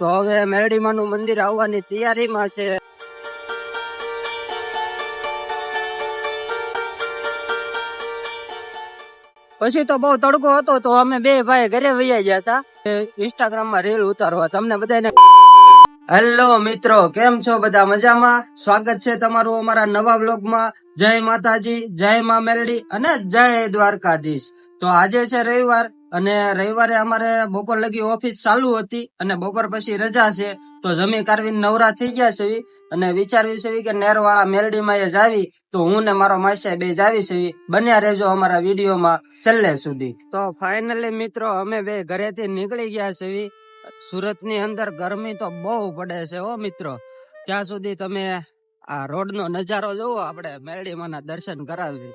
તો હવે મેરડીમાં નું મંદિર આવવાની તૈયારીમાં છે. પછી તો બહુ તડકો હતો, તો અમે બે ભાઈ ઘરે વૈયા ગયા હતા. ઇન્સ્ટાગ્રામમાં રીલ ઉતારવા. તમને બધાને હેલો મિત્રો, કેમ છો બધા? મજામાં? સ્વાગત છે તમારું અમારા નવા બ્લોગમાં જય માતાજી, જય મા મેલડી અને જય દ્વારકાધીશ. તો આજે છે રવિવાર અને રવિવારે અમારે બપોર લગી ઓફિસ ચાલુ હતી અને બપોર પછી રજા છે, તો જમી કારવીને નવરા થઈ ગયા છે અને વિચારવી છે કે નેરવાળા મેલડીમાં એ જાવી, તો હું ને મારો માસ્ટર બે જાવી છે બન્યા રહેજો અમારા વિડીયોમાં છેલ્લે સુધી. તો ફાઇનલી મિત્રો, અમે બે ઘરેથી નીકળી ગયા છે સુરતની અંદર ગરમી તો બહુ પડે છે હો મિત્રો. ત્યાં સુધી તમે આ રોડ નો નજારો જોવો, આપણે મેલડીમાંના દર્શન કરાવી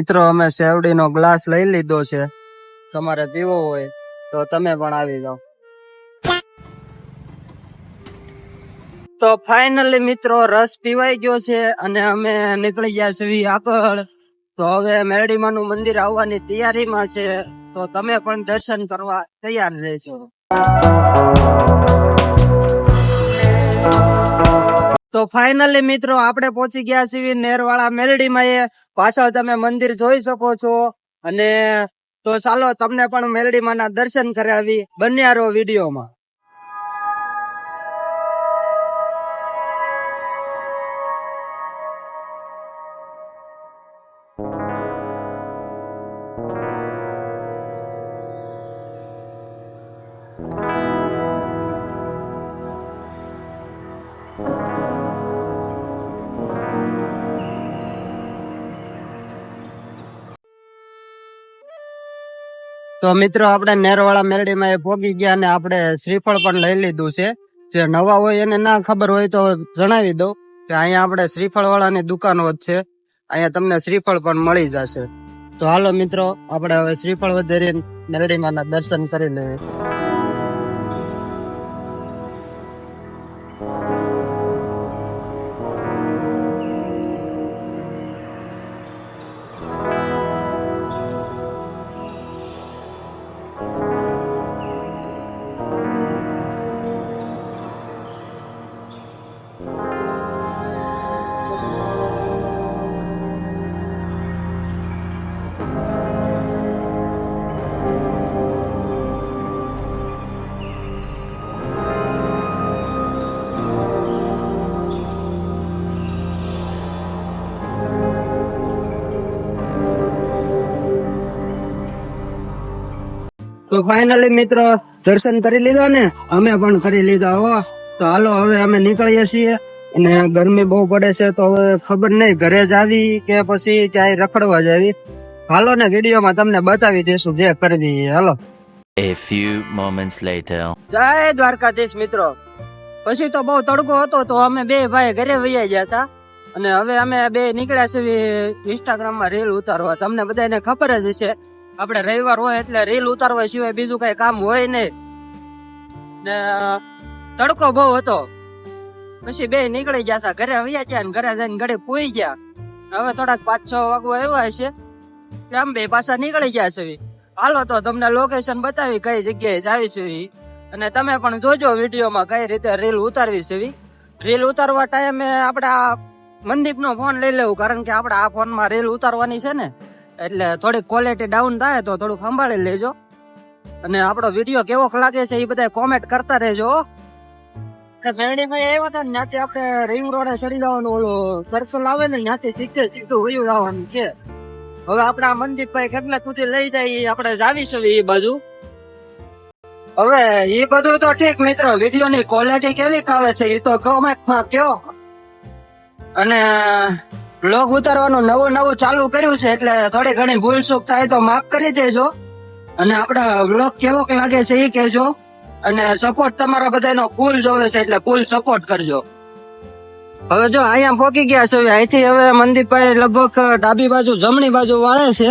મિત્રો, અમે શેવડી નો ગ્લાસ લઈ લીધો છે. તમારે પીવો હોય તો તમે પણ આવી જાઓ. તો ફાઇનલી મિત્રો, રસ પીવાઈ ગયો છે અને અમે નીકળી ગયા છીએ આગળ. તો હવે મેરડીમાં નું મંદિર આવવાની તૈયારીમાં છે. તો તમે પણ દર્શન કરવા તૈયાર રહેજો. તો ફાઇનલી મિત્રો આપણે પહોંચી ગયા છીએ નેરવાળા મેલડીમાં. એ પાછળ તમે મંદિર જોઈ શકો છો. અને તો ચાલો તમને પણ મેલડીમાં ના દર્શન કરાવી. બન્યા રહો વિડીયોમાં. તો મિત્રો, આપણે નેરવાળા મેરડીમાં એ પોગી ગયા અને આપણે શ્રીફળ પણ લઈ લીધું છે. જે નવા હોય એને ના ખબર હોય તો જણાવી દઉં કે અહીંયા આપણે શ્રીફળ વાળાની દુકાનો જ છે. અહીંયા તમને શ્રીફળ પણ મળી જશે. તો હાલો મિત્રો, આપણે હવે શ્રીફળ વધેરી મેરડીમાં ના દર્શન કરી લઈએ. તો ફાઇનલી મિત્રો દર્શન કરી લીધા ને? અમે પણ કરી લીધા હો. તો હાલો હવે અમે નીકળીએ છીએ. અને ગરમી બહુ પડે છે તો હવે ખબર નહીં ઘરે જ આવી કે પછી ક્યાંય રખડવા જાવી હાલો ને વિડીયોમાં તમને બતાવી દઈશું જે કરવી. હાલો. A few moments later. જય દ્વારકાધીશ મિત્રો. પછી તો બહુ તડકો હતો તો અમે બે ભાઈ ઘરે વૈયા ગયા હતા. અને હવે અમે બે નીકળ્યા છીએ ઇન્સ્ટાગ્રામમાં રીલ ઉતારવા. તમને બધાને ખબર જ હશે આપણે રવિવાર હોય એટલે રીલ ઉતારવા સિવાય બીજું કઈ કામ હોય નહીં. ને તડકો બહુ હતો. પછી બે નીકળી ગયા હતા ઘરે આવ્યા ગયા ને ઘરે જઈને ઘરે પોઈ ગયા. હવે થોડાક પાંચ છ વાગવા આવ્યા હશે. એટલે આમ બે પાછા નીકળી ગયા છે. હાલો તો તમને લોકેશન બતાવી કઈ જગ્યાએ જાવી છે. અને તમે પણ જોજો વિડીયોમાં કઈ રીતે રીલ ઉતારવી છે. રીલ ઉતારવા ટાઈમે આપણે આ મનદીપ નો ફોન લઈ લેવું, કારણ કે આપણે આ ફોનમાં રીલ ઉતારવાની છે ને. એટલે થોડીક ક્વોલિટી ડાઉન થાય તો થોડુંક સંભાળી લેજો. અને આપણો વીડિયો કેવો લાગે છે એ બધા કોમેન્ટ કરતા રહેજો હો. આવ્યા હતા આવે ને ત્યાંથી છે. હવે આપણા મનદીપભાઈ કેટલા સુધી લઈ જાય આપણે જાવીશું એ બાજુ. હવે એ બધું તો ઠીક મિત્રો વીડિયો ની ક્વોલિટી કેવી ખાવે છે એ તો કોમેન્ટમાં કયો. અને બ્લોગ ઉતારવાનું નવું નવું ચાલુ કર્યું છે એટલે થોડી ઘણી ભૂલ ચૂક થાય તો માફ કરી દેજો. અને આપણા બ્લોગ કેવો લાગે છે એ કહેજો. અને સપોર્ટ તમારા બધાનો ફૂલ જોવે છે એટલે ફૂલ સપોર્ટ કરજો. હવે જો અહીંયા પોકી ગયા છે અહીંથી હવે મંદિરભાઈ લગભગ ડાબી બાજુ, જમણી બાજુ વાળે છે.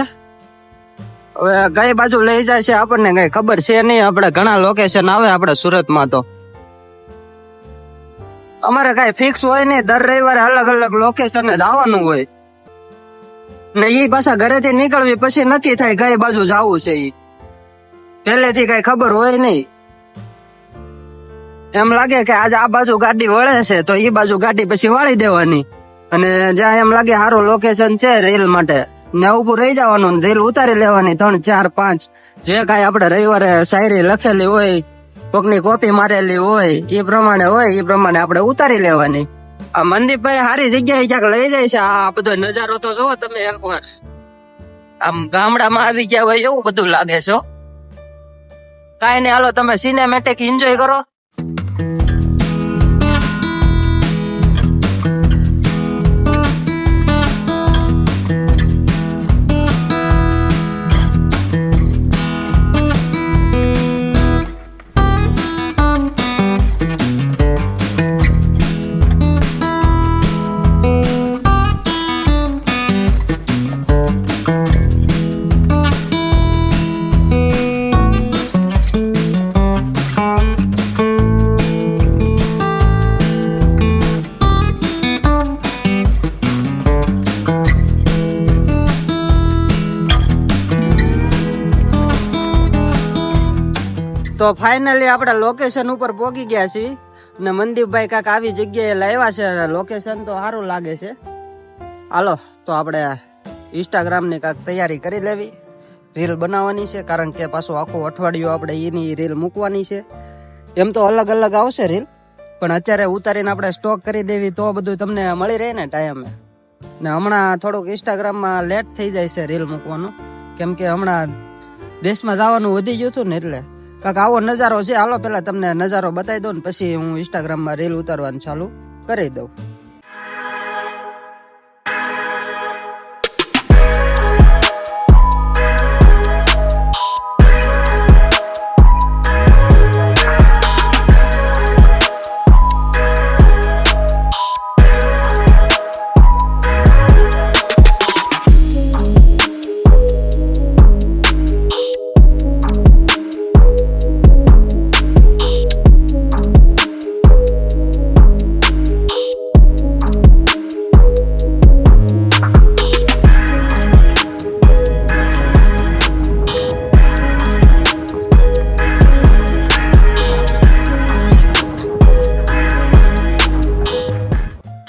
હવે કઈ બાજુ લઈ જાય છે આપણને કઈ ખબર છે નહીં, આપણે ઘણા લોકેશન આવે આપણે સુરતમાં તો. અમારે કઈ ફિક્સ હોય નહીં. દર રવિવારે અલગ અલગ લોકેશન જ આવવાનું હોય. ને એ પાછા ઘરેથી નીકળવી પછી નક્કી થાય કઈ બાજુ જવું છે એ પહેલેથી કઈ ખબર હોય નહીં. એમ લાગે કે આજે આ બાજુ ગાડી વળે છે, તો એ બાજુ ગાડી પછી વાળી દેવાની. અને જ્યાં એમ લાગે સારું લોકેશન છે રેલ માટે ને ઉભું રહી જવાનું રેલ ઉતારી લેવાની ત્રણ ચાર પાંચ. જે કાંઈ આપણે રવિવારે શાયરી લખેલી હોય કોકની કોપી મારેલી હોય, એ પ્રમાણે હોય, એ પ્રમાણે આપણે ઉતારી લેવાની. આ મનદીપભાઈ સારી જગ્યાએ ક્યાંક લઈ જાય છે, આ બધો નજારો તો જોવો તમે એકવાર આમ ગામડામાં આવી ગયા હોય એવું બધું લાગે છે. કાંઈ નહીં, હાલો, તમે સિનેમેટિક એન્જોય કરો. તો ફાઇનલી આપણે લોકેશન ઉપર પહોંચી ગયા છીએ. ને મનદીપભાઈ કાંક આવી જગ્યાએ લાવ્યા છે લોકેશન તો સારું લાગે છે. હાલો, તો આપણે ઇન્સ્ટાગ્રામની કાંક તૈયારી કરી લેવી. રીલ બનાવવાની છે, કારણ કે પાછું આખું અઠવાડિયું આપણે એની રીલ મૂકવાની છે. એમ તો અલગ અલગ આવશે રીલ પણ અત્યારે ઉતારીને આપણે સ્ટોક કરી દેવી તો બધું તમને મળી રહે ને ટાઈમે ને હમણાં થોડુંક ઇન્સ્ટાગ્રામમાં લેટ થઈ જાય છે રીલ મૂકવાનું. કેમ કે હમણાં દેશમાં જવાનું વધી ગયું હતું ને એટલે કાંક આવો નજારો છે. હાલો પેલા તમને નજારો બતાવી દઉં ને પછી હું ઇન્સ્ટાગ્રામમાં રીલ ઉતારવાનું ચાલુ કરી દઉં.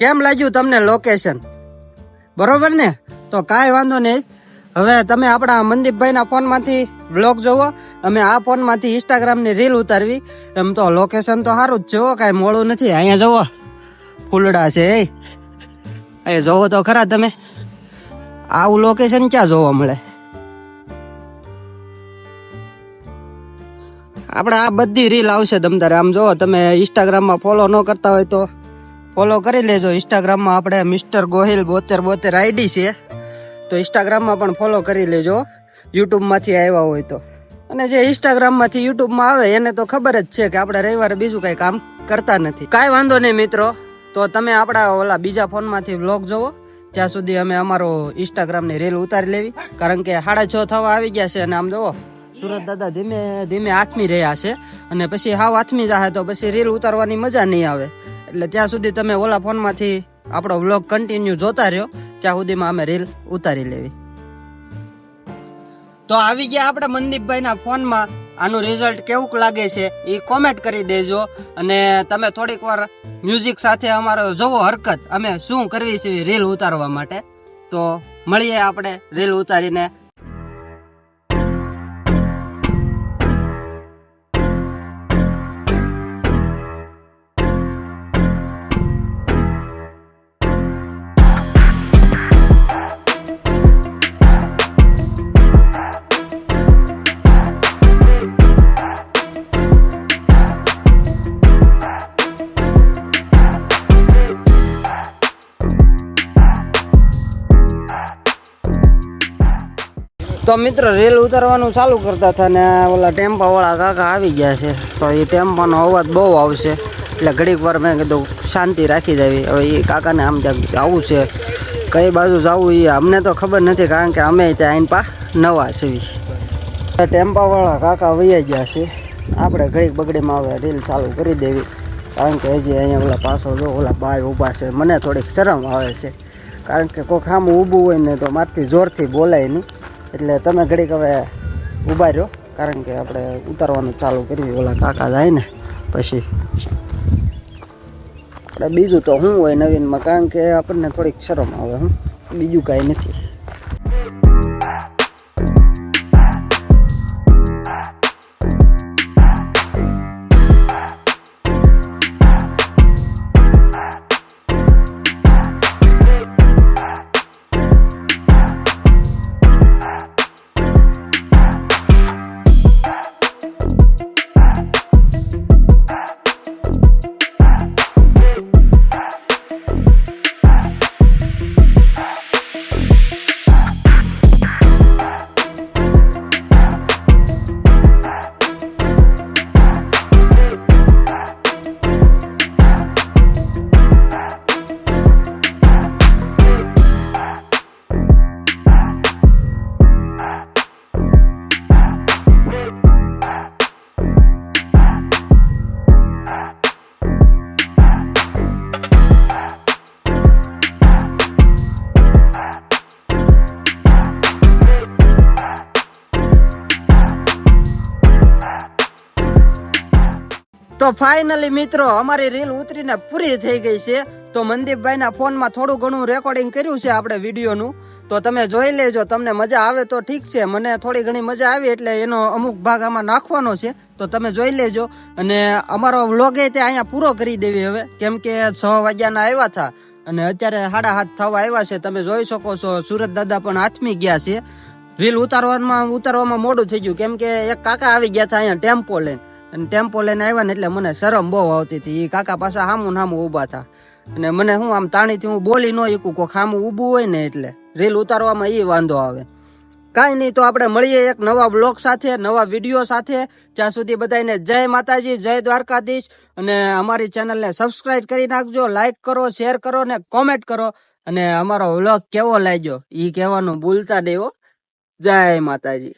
કેમ લાગ્યું તમને લોકેશન બરોબર ને? તો કાંઈ વાંધો નહીં. હવે તમે આપણા મનદીપભાઈના ફોનમાંથી બ્લોગ જોવો. અમે આ ફોનમાંથી ઇન્સ્ટાગ્રામની રીલ ઉતારવી. એમ તો લોકેશન તો સારું જ છે કાંઈ મોડું નથી. અહીંયા જોવો. ફૂલડા છે, એ. અહીંયા જોવો તો ખરા તમે. આવું લોકેશન ક્યાં જોવા મળે? આપણે આ બધી રીલ આવશે તમતારે. આમ જોવો, તમે ઇન્સ્ટાગ્રામમાં ફોલો ન કરતા હોય તો ફોલો કરી લેજો. ઇન્સ્ટાગ્રામમાં આપણે મિસ્ટર ગોહિલ બોતેર બોતેર આઈડી છે. તો ઇન્સ્ટાગ્રામમાં પણ ફોલો કરી લેજો. યુટ્યુબમાંથી આવ્યા હોય તો. અને જે ઇન્સ્ટાગ્રામમાંથી યુટ્યુબમાં આવે, એને તો ખબર જ છે કે આપણે રવિવારે બીજું કંઈ કામ કરતા નથી. કાંઈ વાંધો નહીં મિત્રો. તો તમે આપણા ઓલા બીજા ફોનમાંથી વ્લોગ જોવો. ત્યાં સુધી અમે અમારો ઇન્સ્ટાગ્રામની રીલ ઉતારી લેવી. કારણ કે સાડા છ થવા આવી ગયા છે અને આમ જોવો, સુરત દાદા ધીમે ધીમે આથમી રહ્યા છે. અને પછી હાવ આથમી જાય તો પછી રીલ ઉતારવાની મજા નહીં આવે. એટલે ત્યાં સુધી તમે ઓલા ફોનમાંથી આપણો વ્લોગ કન્ટિન્યુ જોતા રહ્યો. ત્યાં સુધીમાં અમે રીલ ઉતારી લેવી. તો આવી ગયા આપણે મનદીપભાઈના ફોનમાં. આનું રિઝલ્ટ કેવું લાગે છે એ કોમેન્ટ કરી દેજો. અને તમે થોડીક વાર મ્યુઝિક સાથે અમારો જોવો હરકત. અમે શું કરવી છે રીલ ઉતારવા માટે. તો મળીએ આપણે રીલ ઉતારીને. તો મિત્ર, રેલ ઉતારવાનું ચાલુ કરતા હતા ને ઓલા ટેમ્પાવાળા કાકા આવી ગયા છે. તો એ ટેમ્પાનો અવાજ બહુ આવશે. એટલે ઘડીક વાર મેં કીધું, શાંતિ રાખી દેવી હવે એ કાકાને આમ જવું છે, કઈ બાજુ જવું એ અમને તો ખબર નથી, કારણ કે અમે ત્યાં આઈન પા નવા છીએ. ટેમ્પાવાળા કાકા વૈયા ગયા છે. આપણે ઘડીક બગડીમાં હવે રીલ ચાલુ કરી દેવી. કારણ કે હજી અહીંયા ઓલા પાછળ જો ઓલા બાય ઊભા છે. મને થોડીક શરમ આવે છે. કારણ કે કોઈ ખામું ઊભું હોય ને તો મારથી જોરથી બોલાય નહીં. એટલે તમે ઘડીક હવે ઊભા રહ્યો કારણ કે આપણે ઉતારવાનું ચાલુ કર્યું ઓલા કાકા જાય ને, પછી. બીજું તો શું હોય નવીનમાં, કારણ કે આપણને થોડીક શરમ આવે, હું. બીજું કાંઈ નથી. ફાઇનલી મિત્રો, અમારી રીલ ઉતરીને પૂરી થઈ ગઈ છે. તો મનદીપભાઈના ફોનમાં થોડું ઘણું રેકોર્ડિંગ કર્યું છે આપણે વિડીયોનું. તો તમે જોઈ લેજો, તમને મજા આવે તો ઠીક છે. મને થોડી ઘણી મજા આવી એટલે એનો અમુક ભાગ આમાં નાખવાનો છે. તો તમે જોઈ લેજો. અને અમારો વ્લોગ એ તે અહીંયા પૂરો કરી દેવી હવે, કેમ કે છ વાગ્યાના આવ્યા હતા. અને અત્યારે સાડા હાથ થવા આવ્યા છે. તમે જોઈ શકો છો, સુરત દાદા પણ હાથમી ગયા છે. રીલ ઉતારવામાં ઉતારવામાં મોડું થઈ ગયું. કેમ કે એક કાકા આવી ગયા હતા અહીંયા ટેમ્પો લઈને. અને ટેમ્પો લઈને આવ્યા ને એટલે મને શરમ બહુ આવતી હતી. એ કાકા પાછા હામું હામું ઊભા હતા અને મને હું આમ તાણીથી હું બોલી ન શકું કોઈ ખામું ઊભું હોય ને એટલે રીલ ઉતારવામાં એ વાંધો આવે. કાંઈ નહીં તો આપણે મળીએ એક નવા બ્લોગ સાથે, નવા વીડિયો સાથે. જ્યાં સુધી બધાને જય માતાજી, જય દ્વારકાધીશ. અને અમારી ચેનલને સબસ્ક્રાઇબ કરી નાખજો લાઇક કરો શેર કરો ને કોમેન્ટ કરો. અને અમારો વ્લોગ કેવો લાગ્યો? એ કહેવાનું ભૂલતા દેવો જય માતાજી.